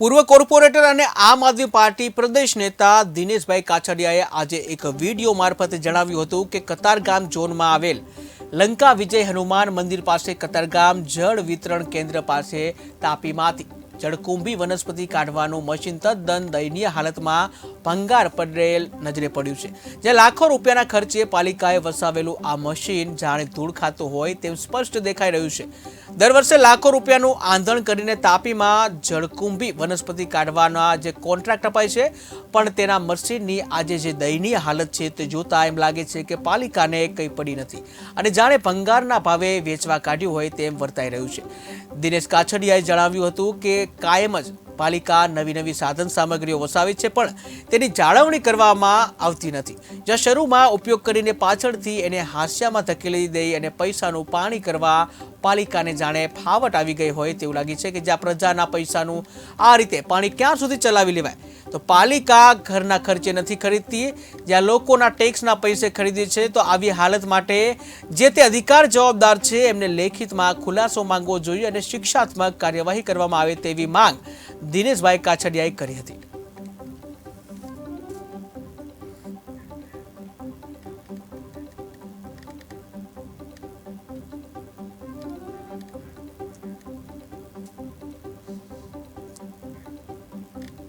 પૂર્વ કોર્પોરેટર અને આમ આદમી પાર્ટી પ્રદેશ નેતા દિનેશભાઈ કાછડિયાએ આજે એક વીડિયો મારફતે જણાવ્યું હતું કે કતારગામ ઝોનમાં આવેલ લંકા વિજય હનુમાન મંદિર પાસે કતારગામ જળ વિતરણ કેન્દ્ર પાસે તાપીમાંથી જળકુંભી વનસ્પતિ કાઢવાનું મશીન તદ્દન દયનીય હાલતમાં ભંગાર પડેલ નજરે પડ્યું છે. જે લાખો રૂપિયાના ખર્ચે પાલિકાએ વસાવેલું આ મશીન જાણે ધૂળ ખાતું હોય તેમ સ્પષ્ટ દેખાઈ રહ્યું છે. દર વર્ષે લાખો રૂપિયાનું આંધણ કરીને તાપીમાં જળકુંભી વનસ્પતિ કાઢવાના જે કોન્ટ્રાક્ટ અપાય છે, પણ તેના મશીનની આજે જે દયનીય હાલત છે તે જોતા એમ લાગે છે કે પાલિકાને કંઈ પડી નથી અને જાણે ભંગારના ભાવે વેચવા કાઢ્યું હોય તેમ વર્તાઈ રહ્યું છે. દિનેશ કાછડિયાએ જણાવ્યું હતું કે કાયમ જ પાલિકા નવી નવી સાધન સામગ્રીઓ વસાવે છે, પણ તેની જાળવણી કરવામાં આવતી નથી. જ્યાં શરૂમાં ઉપયોગ કરીને પાછળથી એને હાસ્યામાં ધકેલી દઈ અને પૈસાનું પાણી કરવા પાલિકાને જાણે ફાવટ આવી ગઈ હોય તેવું લાગે છે કે જ્યાં પ્રજાના પૈસાનું આ રીતે પાણી ક્યાં સુધી ચલાવી લેવાય. તો પાલિકા ઘરના ખર્ચે નથી ખરીદતી, જ્યાં લોકોના ટેક્સના પૈસે ખરીદે છે, તો આવી હાલત માટે જે તે અધિકાર જવાબદાર છે, એમને લેખિતમાં ખુલાસો માંગવો જોઈએ અને શિક્ષાત્મક કાર્યવાહી કરવામાં આવે તેવી માંગ દિનેશભાઈ કાછડિયાએ કરી હતી.